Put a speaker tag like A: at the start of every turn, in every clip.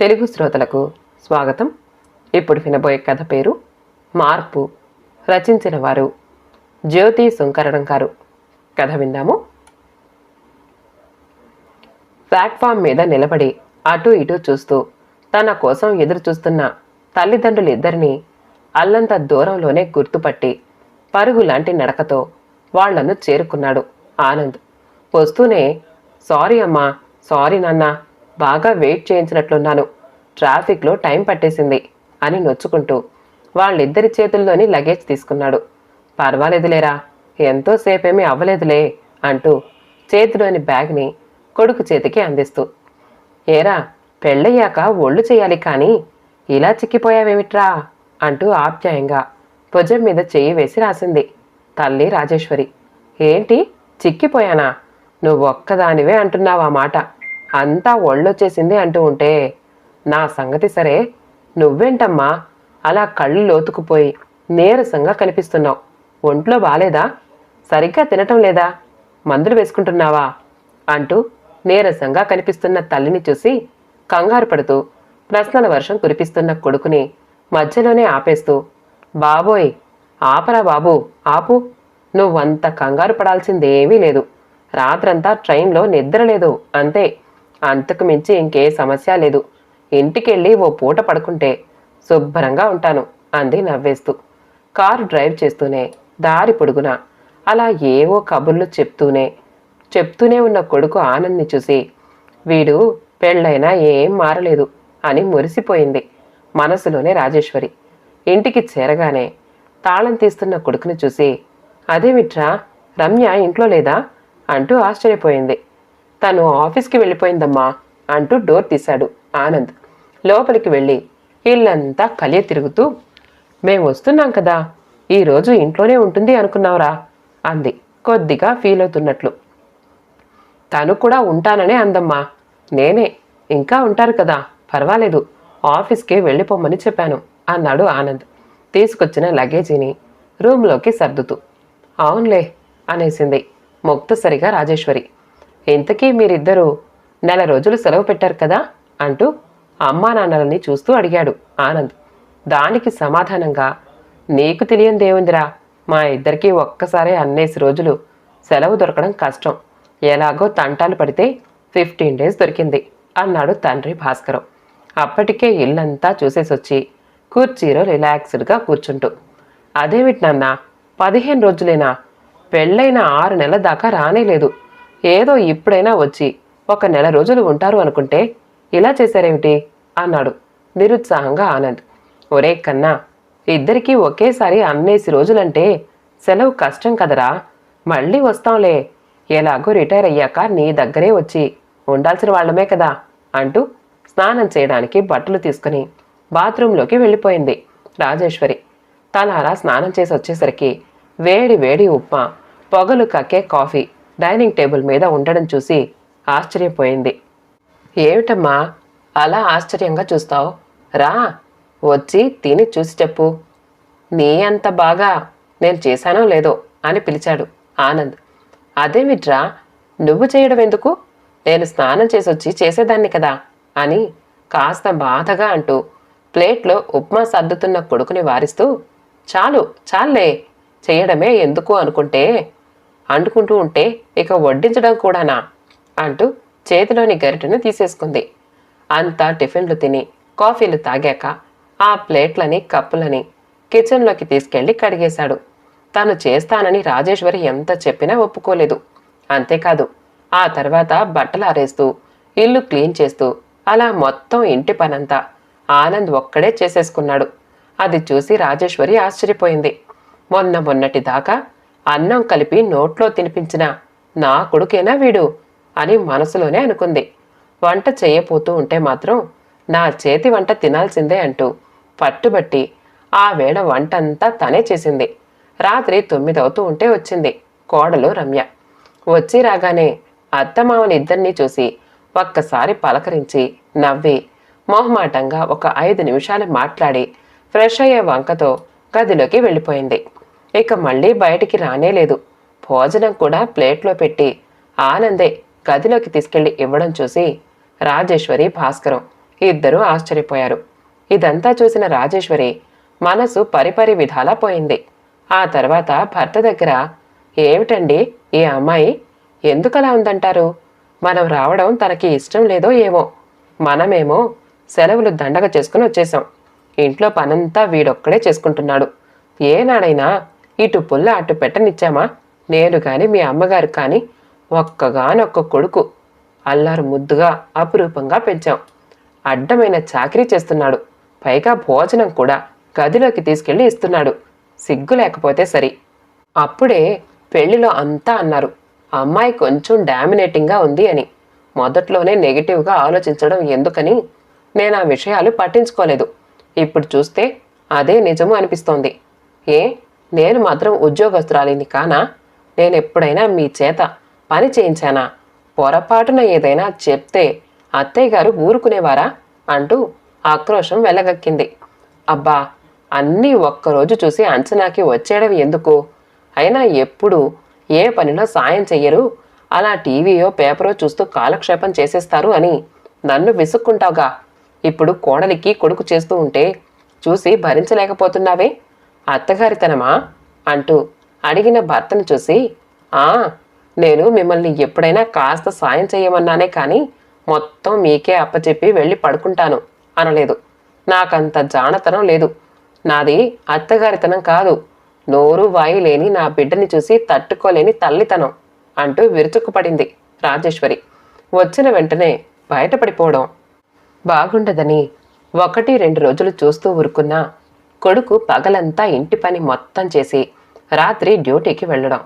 A: తెలుగు శ్రోతలకు స్వాగతం. ఇప్పుడు వినబోయే కథ పేరు మార్పు. రచించిన వారు జ్యోతి సుంకరణం గారు. కథ విందాము. ప్లాట్ఫామ్ మీద నిలబడి అటు ఇటు చూస్తూ తన కోసం ఎదురు చూస్తున్న తల్లిదండ్రులు ఇద్దరిని అల్లంత దూరంలోనే గుర్తుపట్టి పరుగు లాంటి నడకతో వాళ్ళను చేరుకున్నాడు ఆనంద్. వస్తూనే సారీ అమ్మా సారీ నాన్న బాగా వెయిట్ చేయించినట్లున్నాను. ట్రాఫిక్లో టైం పట్టేసింది అని నొచ్చుకుంటూ వాళ్ళిద్దరి చేతుల్లోని లగేజ్ తీసుకున్నాడు. పర్వాలేదులేరా ఎంతోసేపేమీ అవ్వలేదులే అంటూ చేతిలోని బ్యాగ్ని కొడుకు చేతికి అందిస్తూ. ఏరా పెళ్ళయ్యాక ఒళ్ళు చేయాలి కానీ ఇలా చిక్కిపోయావేమిట్రా అంటూ ఆప్యాయంగా భుజం మీద చెయ్యి వేసి రాసింది తల్లి రాజేశ్వరి. ఏంటి చిక్కిపోయానా? నువ్వు ఒక్కదానివే అంటున్నావు ఆ మాట. అంతా ఒళ్ళొచ్చేసింది అంటూ ఉంటే నా సంగతి సరే నువ్వేంటమ్మా? అలా కళ్ళు లోతుకుపోయి నీరసంగా కనిపిస్తున్నావు. ఒంట్లో బాలేదా? సరిగ్గా తినటం లేదా? మందులు వేసుకుంటున్నావా? అంటూ నీరసంగా కనిపిస్తున్న తల్లిని చూసి కంగారు పడుతూ ప్రశ్నల వర్షం కురిపిస్తున్న కొడుకుని మధ్యలోనే ఆపేస్తూ బాబోయ్ ఆపరా బాబు ఆపు. నువ్వంత కంగారు పడాల్సిందేమీ లేదు. రాత్రంతా ట్రైన్లో నిద్ర లేదు అంతే. అంతకు మించి ఇంకే సమస్య లేదు. ఇంటికెళ్ళి ఓ పూట పడుకుంటే శుభ్రంగా ఉంటాను అంది నవ్వేస్తూ. కారు డ్రైవ్ చేస్తూనే దారి పొడుగునా అలా ఏవో కబుర్లు చెప్తూనే చెప్తూనే ఉన్న కొడుకు ఆనంద్ని చూసి వీడు పెళ్ళైనా ఏం మారలేదు అని మురిసిపోయింది మనసులోనే రాజేశ్వరి. ఇంటికి చేరగానే తాళం తీస్తున్న కొడుకుని చూసి అదేమిట్రా రమ్య ఇంట్లో లేదా అంటూ ఆశ్చర్యపోయింది. తను ఆఫీస్కి వెళ్ళిపోయిందమ్మా అంటూ డోర్ తీశాడు ఆనంద్. లోపలికి వెళ్ళి ఇల్లంతా కలియ తిరుగుతూ మేం వస్తున్నాం కదా ఈరోజు ఇంట్లోనే ఉంటుంది అనుకున్నావురా అంది కొద్దిగా ఫీల్ అవుతున్నట్లు. తను కూడా ఉంటాననే అందమ్మా నేనే ఇంకా ఉంటారు కదా పర్వాలేదు ఆఫీస్కి వెళ్ళిపోమని చెప్పాను అన్నాడు ఆనంద్ తీసుకొచ్చిన లగేజీని రూమ్లోకి సర్దుతూ. అవునులే అనేసింది ముక్తసరిగా రాజేశ్వరి. ఇంతకీ మీరిద్దరూ నెల రోజులు సెలవు పెట్టారు కదా అంటూ అమ్మా నాన్నలని చూస్తూ అడిగాడు ఆనంద్. దానికి సమాధానంగా నీకు తెలియందేముందిరా మా ఇద్దరికీ ఒక్కసారే అన్నేసి రోజులు సెలవు దొరకడం కష్టం. ఎలాగో తంటాలు పడితే ఫిఫ్టీన్ డేస్ దొరికింది అన్నాడు తండ్రి భాస్కరం. అప్పటికే ఇల్లంతా చూసేసొచ్చి కుర్చీలో రిలాక్స్డ్గా కూర్చుంటూ అదేమిటి నాన్న పదిహేను రోజులేనా? పెళ్ళైన ఆరు నెలల దాకా రానేలేదు. ఏదో ఇప్పుడైనా వచ్చి ఒక నెల రోజులు ఉంటారు అనుకుంటే ఇలా చేశారేమిటి? అన్నాడు నిరుత్సాహంగా ఆనంద్. ఒరే కన్నా ఇద్దరికీ ఒకేసారి అన్నేసి రోజులంటే సెలవు కష్టం కదరా? మళ్ళీ వస్తాంలే. ఎలాగో రిటైర్ అయ్యాక నీ దగ్గరే వచ్చి ఉండాల్సిన వాళ్ళమే కదా? అంటూ స్నానం చేయడానికి బట్టలు తీసుకుని బాత్రూంలోకి వెళ్ళిపోయింది రాజేశ్వరి. తలారా స్నానం చేసి వచ్చేసరికి వేడి వేడి ఉప్మా పొగలు కక్కే కాఫీ డైనింగ్ టేబుల్ మీద ఉండడం చూసి ఆశ్చర్యపోయింది. ఏమిటమ్మా? అలా ఆశ్చర్యంగా చూస్తావు? రా వచ్చి తిని చూసి చెప్పు. నీ అంత బాగా నేను చేశానో లేదో అని పిలిచాడు ఆనంద్. అదేమిట్రా? నువ్వు చేయడం ఎందుకు? నేను స్నానం చేసొచ్చి చేసేదాన్ని కదా అని కాస్త బాధగా అంటూ ప్లేట్లో ఉప్మా సర్దుతున్న కొడుకుని వారిస్తూ చాలు చాలే చేయడమే ఎందుకు అనుకుంటే అంటుకుంటూ ఉంటే ఇక వడ్డించడం కూడానా? అంటూ చేతిలోని గరిటెను తీసేసుకుంది. అంతా టిఫిన్లు తిని కాఫీలు తాగాక ఆ ప్లేట్లని కప్పులని కిచెన్లోకి తీసుకెళ్ళి కడిగేశాడు. తాను చేస్తానని రాజేశ్వరి ఎంత చెప్పినా ఒప్పుకోలేదు. అంతేకాదు ఆ తర్వాత బట్టలు ఆరేస్తూ ఇల్లు క్లీన్ చేస్తూ అలా మొత్తం ఇంటి పనంతా ఆనంద్ ఒక్కడే చేసేసుకున్నాడు. అది చూసి రాజేశ్వరి ఆశ్చర్యపోయింది. మొన్న మొన్నటి దాకా అన్నం కలిపి నోట్లో తినిపించిన నా కొడుకేనా వీడు? అని మనసులోనే అనుకుంది. వంట చేయపోతూ ఉంటే మాత్రం నా చేతి వంట తినాల్సిందే అంటూ పట్టుబట్టి ఆ వేళ వంటంతా తనే చేసింది. రాత్రి తొమ్మిదవుతూ ఉంటే వచ్చింది కోడలు రమ్య. వచ్చి రాగానే అత్తమామని ఇద్దరినీ చూసి ఒక్కసారి పలకరించి నవ్వి మొహమాటంగా ఒక ఐదు నిమిషాలు మాట్లాడి ఫ్రెష్ అయ్యే వంకతో గదిలోకి వెళ్ళిపోయింది. ఇక మళ్ళీ బయటికి రానే లేదు. భోజనం కూడా ప్లేట్లో పెట్టి ఆనందే గదిలోకి తీసుకెళ్ళి ఇవ్వడం చూసి రాజేశ్వరి భాస్కరం ఇద్దరూ ఆశ్చర్యపోయారు. ఇదంతా చూసిన రాజేశ్వరి మనసు పరిపరి విధాలా పోయింది. ఆ తర్వాత భర్త దగ్గర ఏమిటండి ఈ అమ్మాయి? ఎందుకలా ఉందంటారు? మనం రావడం తనకి ఇష్టం లేదో ఏమో. మనమేమో సెలవులు దండగ చేసుకుని వచ్చేసాం ఇంట్లో పనంతా వీడొక్కడే చేసుకుంటున్నాడు. ఏనాడైనా ఇటు పుల్ల అటు పెట్టనిచ్చామా? నేను కాని మీ అమ్మగారు కానీ ఒక్కగానొక్క కొడుకు అల్లారు ముద్దుగా అపురూపంగా పెంచాం. అడ్డమైన చాకరీ చేస్తున్నాడు. పైగా భోజనం కూడా గదిలోకి తీసుకెళ్ళి ఇస్తున్నాడు. సిగ్గు లేకపోతే సరి. అప్పుడే పెళ్ళిలో అంతా అన్నారు. అమ్మాయి కొంచెం డామినేటింగ్గా ఉంది అని. మొదట్లోనే నెగిటివ్గా ఆలోచించడం ఎందుకని నేను ఆ విషయాలు పట్టించుకోలేదు. ఇప్పుడు చూస్తే అదే నిజము అనిపిస్తోంది. ఏ? నేను మాత్రం ఉద్యోగస్తురాలిని కానా? నేను ఎప్పుడైనా మీ చేత పని చేయించానా? పొరపాటున ఏదైనా చెప్తే అత్తయ్య గారు ఊరుకునేవారా? అంటూ ఆక్రోశం వెళ్ళగక్కింది అబ్బా అన్నీ ఒక్కరోజు చూసి అంచనాకి వచ్చేయడం ఎందుకు? అయినా ఎప్పుడు ఏ పనిలో సాయం చెయ్యరు? అలా టీవీయో పేపరో చూస్తూ కాలక్షేపం చేసేస్తారు అని నన్ను విసుక్కుంటావుగా. ఇప్పుడు కోడలికి కొడుకు చేస్తూ ఉంటే చూసి భరించలేకపోతున్నావే? అత్తగారితనమా? అంటూ అడిగిన భర్తను చూసి ఆ నేను మిమ్మల్ని ఎప్పుడైనా కాస్త సాయం చేయమన్నానే కానీ మొత్తం మీకే అప్పచెప్పి వెళ్ళి పడుకుంటాను అనలేదు. నాకంత జానతనం లేదు. నాది అత్తగారితనం కాదు. నోరు వాయి లేని నా బిడ్డని చూసి తట్టుకోలేని తల్లితనం అంటూ విరుచుకుపడింది రాజేశ్వరి. వచ్చిన వెంటనే బయటపడిపోవడం బాగుండదని ఒకటి రెండు రోజులు చూస్తూ ఊరుకున్నా కొడుకు పగలంతా ఇంటి పని మొత్తం చేసి రాత్రి డ్యూటీకి వెళ్ళడం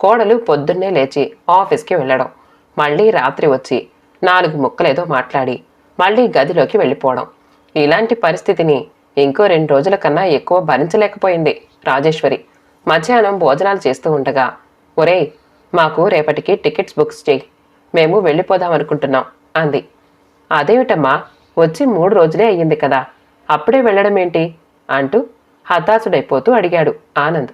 A: కోడలు పొద్దున్నే లేచి ఆఫీస్కి వెళ్ళడం మళ్ళీ రాత్రి వచ్చి నాలుగు ముక్కలేదో మాట్లాడి మళ్ళీ గదిలోకి వెళ్ళిపోవడం. ఇలాంటి పరిస్థితిని ఇంకో రెండు రోజుల కన్నా ఎక్కువ భరించలేకపోయింది రాజేశ్వరి. మధ్యాహ్నం భోజనాలు చేస్తూ ఉండగా ఒరేయ్ మాకు రేపటికి టికెట్స్ బుక్స్ చేయి మేము వెళ్ళిపోదాం అనుకుంటున్నాం అంది. అదేమిటమ్మా వచ్చి మూడు రోజులే అయ్యింది కదా అప్పుడే వెళ్ళడం ఏంటి అంటూ హతాశుడైపోతూ అడిగాడు ఆనంద్.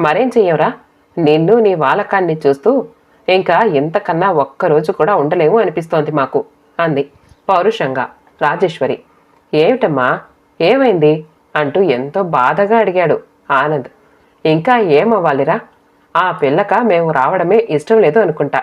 A: మరేం చెయ్యవరా? నిన్ను నీ వాలకాన్ని చూస్తూ ఇంకా ఇంతకన్నా ఒక్కరోజు కూడా ఉండలేము అనిపిస్తోంది మాకు అంది పౌరుషంగా రాజేశ్వరి. ఏమిటమ్మా? ఏమైంది? అంటూ ఎంతో బాధగా అడిగాడు ఆనంద్. ఇంకా ఏమవ్వాలిరా? ఆ పిల్లక మేము రావడమే ఇష్టం లేదు అనుకుంటా.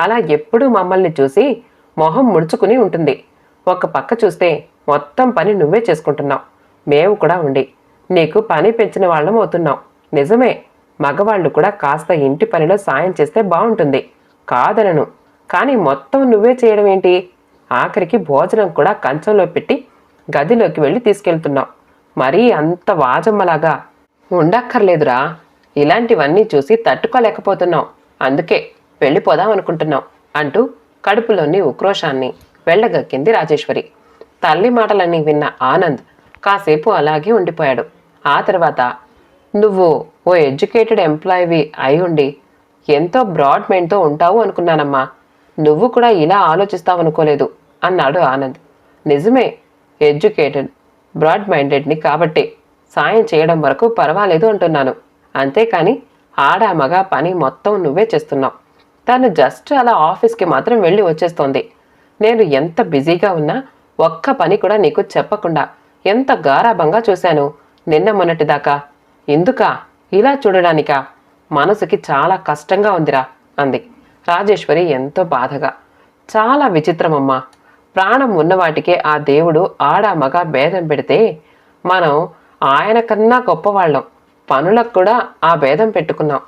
A: అలా ఎప్పుడూ మమ్మల్ని చూసి మొహం ముడుచుకుని ఉంటుంది. ఒక పక్క చూస్తే మొత్తం పని నువ్వే చేసుకుంటున్నావు. మేము కూడా ఉండి నీకు పని పెంచిన వాళ్ళం అవుతున్నాం. నిజమే మగవాళ్ళు కూడా కాస్త ఇంటి పనిలో సాయం చేస్తే బాగుంటుంది. కాదనను కానీ మొత్తం నువ్వే చేయడం ఏంటి? ఆఖరికి భోజనం కూడా కంచంలో పెట్టి గదిలోకి వెళ్ళి తీసుకెళ్తున్నావు మరీ అంత వాజమ్మలాగా. ఉండక్కర్లేదురా ఇలాంటివన్నీ చూసి తట్టుకోలేకపోతున్నాం. అందుకే వెళ్ళిపోదాం అనుకుంటున్నాం అంటూ కడుపులోని ఉక్రోషాన్ని వెళ్ళగక్కింది రాజేశ్వరి. తల్లి మాటలన్నీ విన్న ఆనంద్ కాసేపు అలాగే ఉండిపోయాడు. ఆ తర్వాత నువ్వు ఓ ఎడ్యుకేటెడ్ ఎంప్లాయీవి అయి ఉండి ఎంతో బ్రాడ్ మైండ్తో ఉంటావు అనుకున్నానమ్మా. నువ్వు కూడా ఇలా ఆలోచిస్తావు అనుకోలేదు అన్నాడు ఆనంద్. నిజమే ఎడ్యుకేటెడ్ బ్రాడ్ మైండెడ్ని కాబట్టి సాయం చేయడం వరకు పర్వాలేదు అంటున్నాను. అంతేకాని ఆడ మగ పని మొత్తం నువ్వే చేస్తున్నావు. తను జస్ట్ అలా ఆఫీస్కి మాత్రం వెళ్ళి వచ్చేస్తోంది. నేను ఎంత బిజీగా ఉన్నా ఒక్క పని కూడా నీకు చెప్పకుండా ఎంత గారాభంగా చూశాను. నిన్న మొన్నటిదాకా. ఎందుకా? ఇలా చూడడానికా? మనసుకి చాలా కష్టంగా ఉందిరా అంది. రాజేశ్వరి ఎంతో బాధగా. చాలా విచిత్రమమ్మా. ప్రాణం ఉన్నవాటికే ఆ దేవుడు ఆడ మగ భేదం పెడితే మనం ఆయన కన్నా గొప్పవాళ్ళం. పనులకు కూడా ఆ భేదం పెట్టుకున్నాం.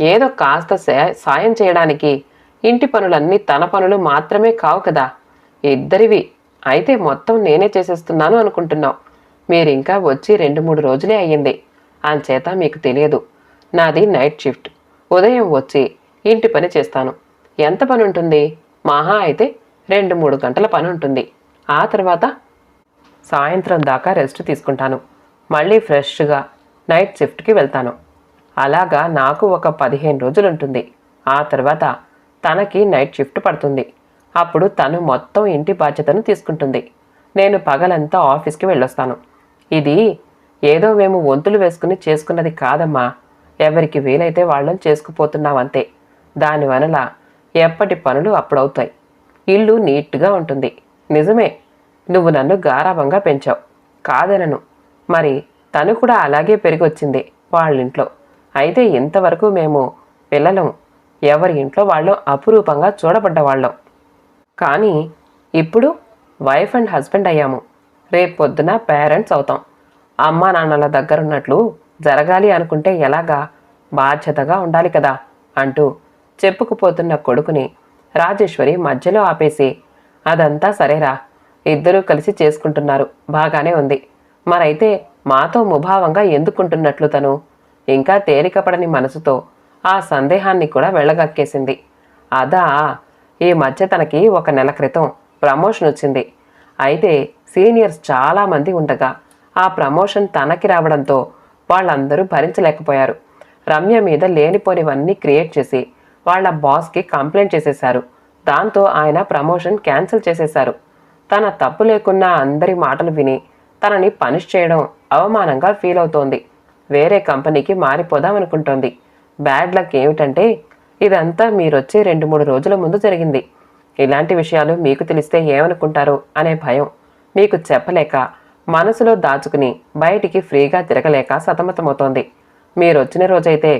A: ఏదో కాస్త సాయం చేయడానికి ఇంటి పనులన్నీ తన పనులు మాత్రమే కావు కదా. ఇద్దరివి అయితే మొత్తం నేనే చేసేస్తున్నాను అనుకుంటున్నావు. మీరు ఇంకా వచ్చి రెండు మూడు రోజులే అయ్యింది. అంచేత మీకు తెలియదు. నాది నైట్ షిఫ్ట్. ఉదయం వచ్చి ఇంటి పని చేస్తాను. ఎంత పని ఉంటుంది మహా అయితే రెండు మూడు గంటల పని ఉంటుంది ఆ తర్వాత సాయంత్రం దాకా రెస్ట్ తీసుకుంటాను. మళ్ళీ ఫ్రెష్గా నైట్ షిఫ్ట్కి వెళ్తాను. అలాగా నాకు ఒక పదిహేను రోజులు ఉంటుంది ఆ తర్వాత తనకి నైట్ షిఫ్ట్ పడుతుంది. అప్పుడు తను మొత్తం ఇంటి బాధ్యతను తీసుకుంటుంది. నేను పగలంతా ఆఫీస్కి వెళ్ళొస్తాను. ఇది ఏదో మేము వంతులు వేసుకుని చేసుకున్నది కాదమ్మా. ఎవరికి వీలైతే వాళ్ళని చేసుకుపోతున్నామంతే దానివల్ల ఎప్పటి పనులు అప్పుడవుతాయి. ఇల్లు నీట్గా ఉంటుంది. నిజమే నువ్వు నన్ను గారాభంగా పెంచావు. కాదనను. మరి తను కూడా అలాగే పెరిగొచ్చింది వాళ్ళింట్లో. అయితే ఇంతవరకు మేము పిల్లలం. ఎవరి ఇంట్లో వాళ్ళు అపురూపంగా చూడబడ్డవాళ్ళం. కానీ ఇప్పుడు వైఫ్ అండ్ హస్బెండ్ అయ్యాము. రేపు పొద్దున పేరెంట్స్ అవుతాం. అమ్మా నాన్నల దగ్గరున్నట్లు జరగాలి అనుకుంటే ఎలాగా? బాధ్యతగా ఉండాలి కదా అంటూ చెప్పుకుపోతున్న కొడుకుని రాజేశ్వరి మధ్యలో ఆపేసి అదంతా సరేరా ఇద్దరూ కలిసి చేసుకుంటున్నారు బాగానే ఉంది. మరైతే మాతో ముభావంగా ఎందుకుంటున్నట్లు తను? ఇంకా తేలికపడని మనసుతో ఆ సందేహాన్ని కూడా వెళ్ళగక్కేసింది. అదా ఈ మధ్య తనకి ఒక నెల క్రితం ప్రమోషన్ వచ్చింది. అయితే సీనియర్స్ చాలామంది ఉండగా ఆ ప్రమోషన్ తనకి రావడంతో వాళ్ళందరూ భరించలేకపోయారు. రమ్య మీద లేనిపోనివన్నీ క్రియేట్ చేసి వాళ్ళ బాస్కి కంప్లైంట్ చేసేశారు. దాంతో ఆయన ప్రమోషన్ క్యాన్సిల్ చేసేశారు. తన తప్పు లేకున్నా అందరి మాటలు విని తనని పనిష్ చేయడం అవమానంగా ఫీల్ అవుతోంది. వేరే కంపెనీకి మారిపోదామనుకుంటోంది బ్యాడ్ లక్ ఏమిటంటే ఇదంతా మీరొచ్చే రెండు మూడు రోజుల ముందు జరిగింది. ఇలాంటి విషయాలు మీకు తెలిస్తే ఏమనుకుంటారు అనే భయం మీకు చెప్పలేక మనసులో దాచుకుని బయటికి ఫ్రీగా తిరగలేక సతమతమవుతోంది. మీరొచ్చిన రోజైతే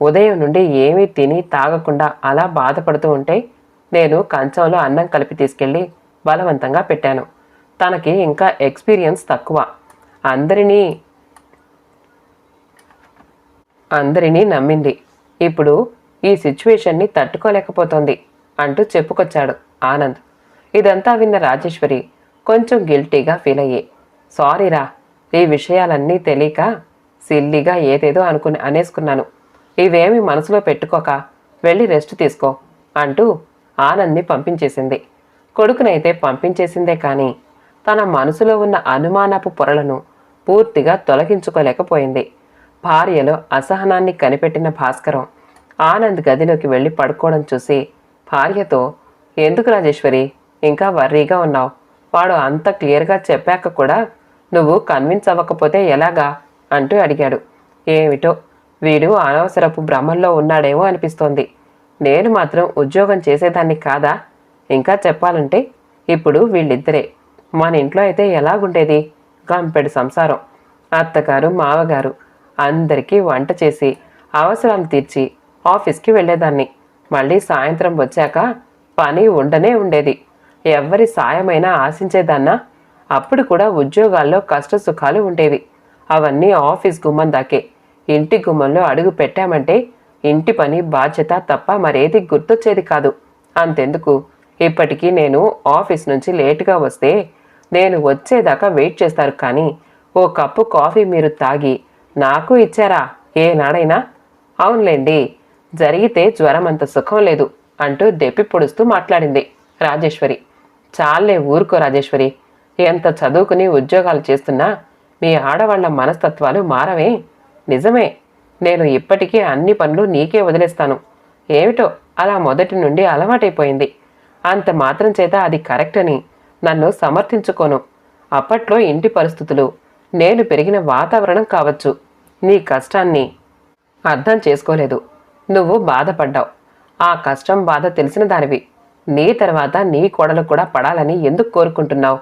A: ఉదయం నుండి ఏమీ తిని తాగకుండా అలా బాధపడుతూ ఉంటే నేను కంచంలో అన్నం కలిపి తీసుకెళ్ళి బలవంతంగా పెట్టాను. తనకి ఇంకా ఎక్స్పీరియన్స్ తక్కువ. అందరినీ అందరినీ నమ్మింది. ఇప్పుడు ఈ సిచ్యువేషన్ని తట్టుకోలేకపోతోంది అంటూ చెప్పుకొచ్చాడు ఆనంద్. ఇదంతా విన్న రాజేశ్వరి కొంచెం గిల్టీగా ఫీల్ అయ్యి సారీరా ఈ విషయాలన్నీ తెలియక సిల్లిగా ఏదేదో అనుకుని అనేసుకున్నాను. ఇవేమి మనసులో పెట్టుకోక వెళ్ళి రెస్ట్ తీసుకో అంటూ ఆనంద్ని పంపించేసింది. కొడుకునైతే పంపించేసిందే కానీ తన మనసులో ఉన్న అనుమానపు పొరలను పూర్తిగా తొలగించుకోలేకపోయింది. భార్యలో అసహనాన్ని కనిపెట్టిన భాస్కరం ఆనంద్ గదిలోకి వెళ్ళి పడుకోవడం చూసి భార్యతో ఎందుకు రాజేశ్వరి? ఇంకా వర్రీగా ఉన్నావు. వాడు అంత క్లియర్గా చెప్పాక కూడా నువ్వు కన్విన్స్ అవ్వకపోతే ఎలాగా? అంటూ అడిగాడు. ఏమిటో? వీడు అనవసరపు భ్రమంలో ఉన్నాడేమో అనిపిస్తోంది. నేను మాత్రం ఉద్యోగం చేసేదాన్ని కాదా? ఇంకా చెప్పాలంటే ఇప్పుడు వీళ్ళిద్దరే. మన ఇంట్లో అయితే ఎలాగుండేది? గంపెడు సంసారం. అత్తగారు మావగారు అందరికీ వంట చేసి అవసరాలు తీర్చి ఆఫీస్కి వెళ్ళేదాన్ని. మళ్ళీ సాయంత్రం వచ్చాక పని ఉండనే ఉండేది. ఎవరి సాయమైనా ఆశించేదాన్నా. అప్పుడు కూడా ఉద్యోగాల్లో కష్ట సుఖాలు ఉండేవి. అవన్నీ ఆఫీస్ గుమ్మం దాకే. ఇంటి గుమ్మంలో అడుగు పెట్టామంటే ఇంటి పని బాధ్యత తప్ప మరేది గుర్తొచ్చేది కాదు. అంతెందుకు? ఇప్పటికీ నేను ఆఫీస్ నుంచి లేటుగా వస్తే నేను వచ్చేదాకా వెయిట్ చేస్తారు కానీ ఓ కప్పు కాఫీ మీరు తాగి నాకు ఇచ్చారా? ఏనాడైనా? అవునులేండి. జరిగితే జ్వరం అంత సుఖం లేదు అంటూ దెప్పి పొడుస్తూ మాట్లాడింది రాజేశ్వరి. చాలే ఊరుకో రాజేశ్వరి. ఎంత చదువుకుని ఉద్యోగాలు చేస్తున్నా మీ ఆడవాళ్ళ మనస్తత్వాలు మారవే. నిజమే. నేను ఇప్పటికీ అన్ని పనులు నీకే వదిలేస్తాను. ఏమిటో అలా మొదటి నుండి అలవాటైపోయింది. అంత మాత్రం చేత అది కరెక్ట్ అని నన్ను సమర్థించుకోను. అప్పట్లో ఇంటి పరిస్థితులు నేను పెరిగిన వాతావరణం కావచ్చు. నీ కష్టాన్ని అర్థం చేసుకోలేదు. నువ్వు బాధపడ్డావు. ఆ కష్టం బాధ తెలిసిన దానివి. నీ తర్వాత నీ కోడలు కూడా పడాలని ఎందుకు కోరుకుంటున్నావు?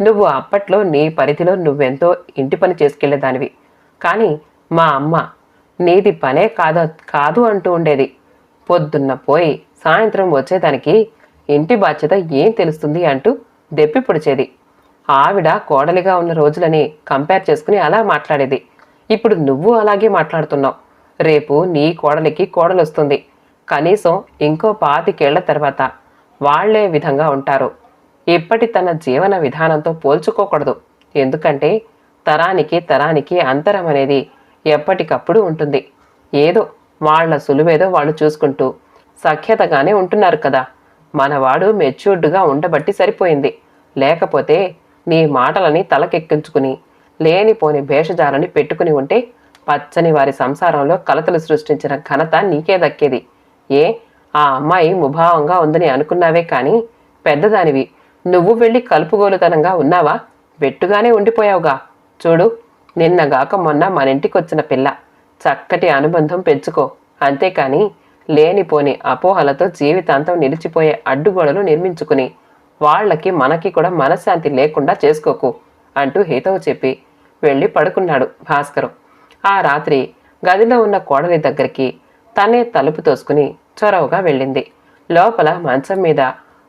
A: నువ్వు అప్పట్లో నీ పరిధిలో నువ్వెంతో ఇంటి పని చేసుకెళ్ళేదానివి కానీ మా అమ్మ నీది పనే కాదు కాదు అంటూ ఉండేది. పొద్దున్న పోయి సాయంత్రం వచ్చేదానికి ఇంటి బాధ్యత ఏం తెలుస్తుంది అంటూ దెప్పి పొడిచేది. ఆవిడ కోడలిగా ఉన్న రోజులని కంపేర్ చేసుకుని అలా మాట్లాడేది. ఇప్పుడు నువ్వు అలాగే మాట్లాడుతున్నావు. రేపు నీ కోడలికి కోడలు వస్తుంది కనీసం ఇంకో పాతికేళ్ళ తర్వాత వాళ్ళే విధంగా ఉంటారు. ఇప్పటి తన జీవన విధానంతో పోల్చుకోకూడదు. ఎందుకంటే తరానికి తరానికి అంతరం అనేది ఎప్పటికప్పుడు ఉంటుంది. ఏదో వాళ్ళ సులువేదో వాళ్ళు చూసుకుంటూ సఖ్యతగానే ఉంటున్నారు కదా. మనవాడు మెచ్యూర్డ్గా ఉండబట్టి సరిపోయింది. లేకపోతే నీ మాటలని తలకెక్కించుకుని లేనిపోని భేషజాలని పెట్టుకుని ఉంటే పచ్చని వారి సంసారంలో కలతలు సృష్టించిన ఘనత నీకే దక్కేది. ఏ? ఆ అమ్మాయి ముభావంగా ఉందని అనుకున్నావే కానీ పెద్దదానివి. నువ్వు వెళ్ళి కలుపుగోలుతనంగా ఉన్నావా? వెట్టుగానే ఉండిపోయావుగా. చూడు నిన్నగాక మొన్న మన ఇంటికొచ్చిన పిల్ల. చక్కటి అనుబంధం పెంచుకో. అంతేకాని లేనిపోని అపోహలతో జీవితాంతం నిలిచిపోయే అడ్డుగోడలు నిర్మించుకుని వాళ్ళకి మనకి కూడా మనశ్శాంతి లేకుండా చేసుకోకు అంటూ హితవు చెప్పి వెళ్ళి పడుకున్నాడు భాస్కరు. ఆ రాత్రి గదిలో ఉన్న కోడలి దగ్గరికి తనే తలుపు తోసుకుని చొరవగా వెళ్ళింది. లోపల మంచం మీద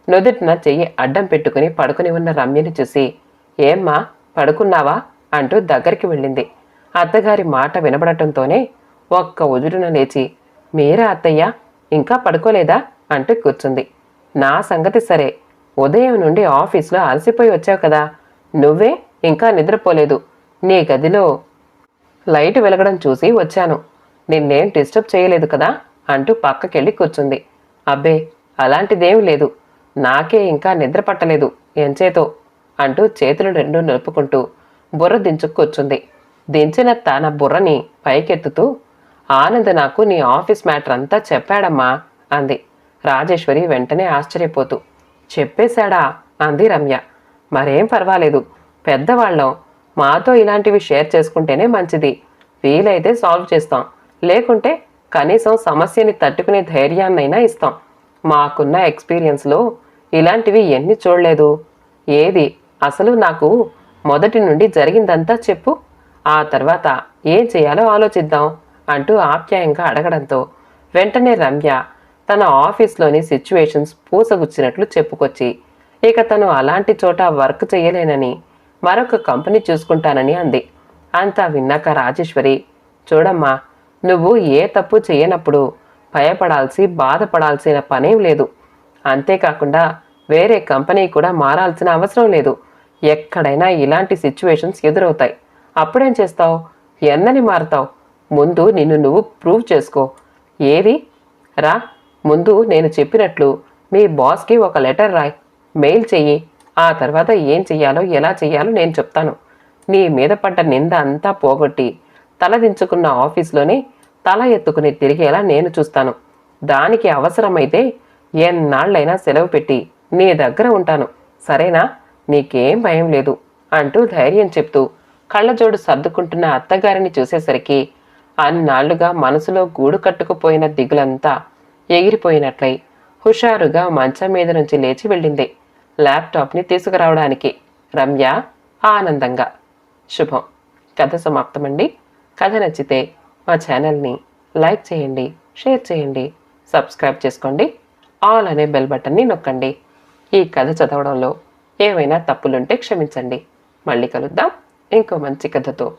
A: నుదుటిన చెయ్యి అడ్డం పెట్టుకుని పడుకుని ఉన్న రమ్యని చూసి ఏమ్మా పడుకున్నావా? అంటూ దగ్గరికి వెళ్ళింది. అత్తగారి మాట వినబడటంతోనే ఒక్క ఉదురున లేచి మీరా అత్తయ్య ఇంకా పడుకోలేదా? అంటూ కూర్చుంది. నా సంగతి సరే ఉదయం నుండి ఆఫీస్లో అలసిపోయి వచ్చావు కదా నువ్వే ఇంకా నిద్రపోలేదు. నీ గదిలో లైట్ వెలగడం చూసి వచ్చాను. నిన్నేం డిస్టర్బ్ చేయలేదు కదా? అంటూ పక్కకెళ్ళి కూర్చుంది. అబ్బే అలాంటిదేం లేదు. నాకే ఇంకా నిద్ర పట్టలేదు. ఎంచేతో అంటూ చేతులు రెండు నిలుపుకుంటూ బుర్ర దించుకొచ్చుంది దించిన తన బుర్రని పైకెత్తుతూ ఆనంద్ నాకు నీ ఆఫీస్ మ్యాటర్ అంతా చెప్పాడమ్మా అంది. రాజేశ్వరి వెంటనే ఆశ్చర్యపోతూ చెప్పేశాడా? అంది రమ్య. మరేం పర్వాలేదు. పెద్దవాళ్ళం. మాతో ఇలాంటివి షేర్ చేసుకుంటేనే మంచిది. వీలైతే సాల్వ్ చేస్తాం. లేకుంటే కనీసం సమస్యని తట్టుకునే ధైర్యాన్నైనా ఇస్తాం. మాకున్న ఎక్స్పీరియన్స్లో ఇలాంటివి ఎన్ని చూడలేదు. ఏది? అసలు నాకు మొదటి నుండి జరిగిందంతా చెప్పు. ఆ తర్వాత ఏం చేయాలో ఆలోచిద్దాం అంటూ ఆప్యాయంగా అడగడంతో వెంటనే రమ్య తన ఆఫీస్లోని సిచ్యువేషన్స్ పూసగుచ్చినట్లు చెప్పుకొచ్చి ఇక తను అలాంటి చోట వర్క్ చేయలేనని మరొక కంపెనీ చూసుకుంటానని అంది. అంతా విన్నాక రాజేశ్వరి చూడమ్మా నువ్వు ఏ తప్పు చేయనప్పుడు భయపడాల్సి బాధపడాల్సిన పనేం లేదు. అంతేకాకుండా వేరే కంపెనీ కూడా మారాల్సిన అవసరం లేదు. ఎక్కడైనా ఇలాంటి సిచ్యువేషన్స్ ఎదురవుతాయి. అప్పుడేం చేస్తావు? ఎన్నని మారుతావు? ముందు నిన్ను నువ్వు ప్రూవ్ చేసుకో. ఏది? రా ముందు నేను చెప్పినట్లు మీ బాస్కి ఒక లెటర్ రాయ్. మెయిల్ చెయ్యి. ఆ తర్వాత ఏం చెయ్యాలో ఎలా చెయ్యాలో నేను చెప్తాను. నీ మీద పడ్డ నింద అంతా పోగొట్టి తలదించుకున్న ఆఫీస్లోనే తల ఎత్తుకుని తిరిగేలా నేను చూస్తాను. దానికి అవసరమైతే ఎన్నాళ్ళైనా సెలవు పెట్టి నీ దగ్గర ఉంటాను. సరేనా? నీకేం భయం లేదు అంటూ ధైర్యం చెప్తూ కళ్ళజోడు సర్దుకుంటున్న అత్తగారిని చూసేసరికి అన్నాళ్ళుగా మనసులో గూడు కట్టుకుపోయిన దిగులంతా ఎగిరిపోయినట్లయి హుషారుగా మంచం మీద నుంచి లేచి వెళ్ళింది. ల్యాప్టాప్ని తీసుకురావడానికి రమ్య ఆనందంగా. శుభం. కథ సమాప్తమండి. కథ నచ్చితే మా ఛానల్ని లైక్ చేయండి షేర్ చేయండి సబ్స్క్రైబ్ చేసుకోండి ఆల్ అనే బెల్ బటన్ని నొక్కండి. ఈ కథ చదవడంలో ఏమైనా తప్పులుంటే క్షమించండి. మళ్ళీ కలుద్దాం. ఇంకో మంచి కథతో.